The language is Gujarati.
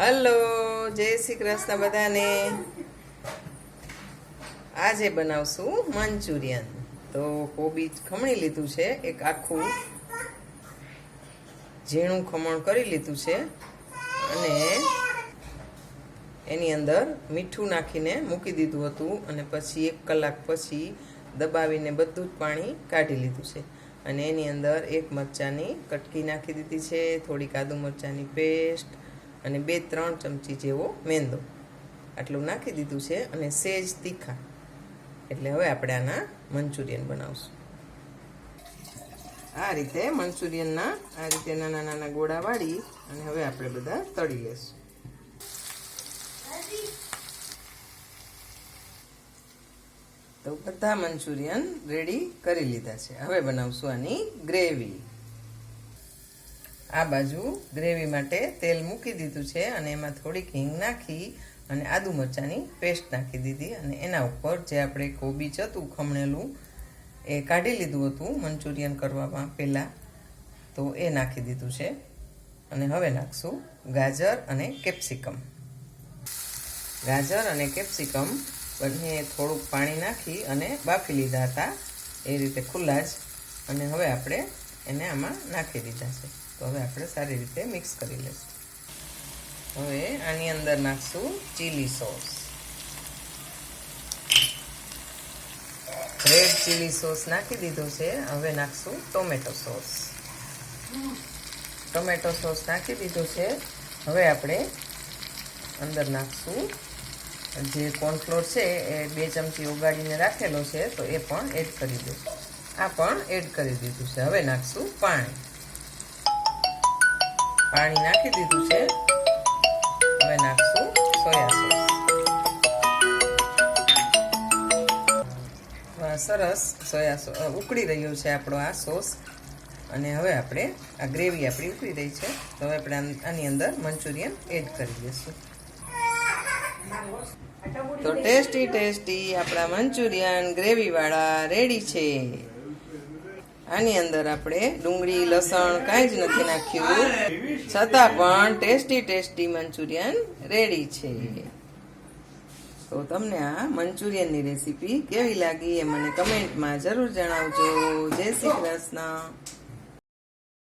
હલો, જય શ્રી કૃષ્ણ બધાને. આજે બનાવશું મંચુરિયન. તો કોબી ખમણી લીધું છે, એક આખું. ઝીણું ખમણ કરી લીધું છે, અને એની અંદર મીઠું નાખીને મૂકી દીધું હતું, અને પછી એક કલાક પછી દબાવીને બધું જ પાણી કાઢી લીધું છે. અને એની અંદર એક મરચાંની કટકી નાખી દીધી છે થોડી કાદુ મરચાંની પેસ્ટ અને બે ત્રણ ચમચી જેવો મેંદો. આટલું નાખી દીધું છે અને સેજ તીખા. એટલે હવે આપણે આના મંચુરિયન બનાવશું. આ રીતે મંચુરિયનના, આ રીતે નાના નાના ગોળા વાળી અને હવે આપણે બધા તળી લેશું. તો બધા મંચુરિયન રેડી કરી લીધા છે. હવે બનાવશું આની ગ્રેવી. આ બાજુ ગ્રેવી માટે તેલ મૂકી દીધું છે અને એમાં થોડીક હિંગ નાખી અને આદુ મરચાંની પેસ્ટ નાખી દીધી અને એના ઉપર જે આપણે કોબીજ હતું ખમણેલું, એ કાઢી લીધું હતું મંચુરિયન કરવામાં પહેલાં. તો એ નાખી દીધું છે. અને હવે નાખશું ગાજર અને કેપ્સિકમ. ગાજર અને કેપ્સિકમ બંને થોડુંક પાણી નાખી અને બાફી લીધા હતા. એ રીતે ખુલ્લા જ. અને હવે આપણે એને આમાં નાખી દીધા છે. તો હવે આપણે સારી રીતે મિક્સ કરી લઈશું હવે આની અંદર નાખશું chilli sauce red chilli sauce નાખી દીધો છે. હવે નાખશું ટોમેટો સોસ ટોમેટો સોસ નાખી દીધો છે. હવે આપણે અંદર નાખશું જે કોર્નફ્લોર છે એ બે ચમચી ઉગાડીને રાખેલો છે, તો એ પણ એડ કરી દઈશું. આ પણ એડ કરી દીધું છે. હવે નાખશું પાણી. પાણી નાખી દીધું છે. હવે નાખશું સોયા સોસ. સરસ સોયા સોસ ઉકળી રહ્યો છે આપણો આ સોસ. અને હવે આપણે આ ગ્રેવી આપણી ઉકળી રહી છે. તો હવે આપણે આની અંદર મંચુરિયન એડ કરી દઈશું. તો ટેસ્ટી ટેસ્ટી આપણા મંચુરિયન ગ્રેવીવાળા રેડી છે. આની અંદર આપણે ડુંગળી, લસણ કાંઈ જ નથી નાખ્યું. છતાં પણ ટેસ્ટી ટેસ્ટી મંચુરિયન રેડી છે. તો તમને આ મંચુરિયનની રેસીપી કેવી લાગી એ મને કમેન્ટમાં જરૂર જણાવજો. જય શ્રી કૃષ્ણ.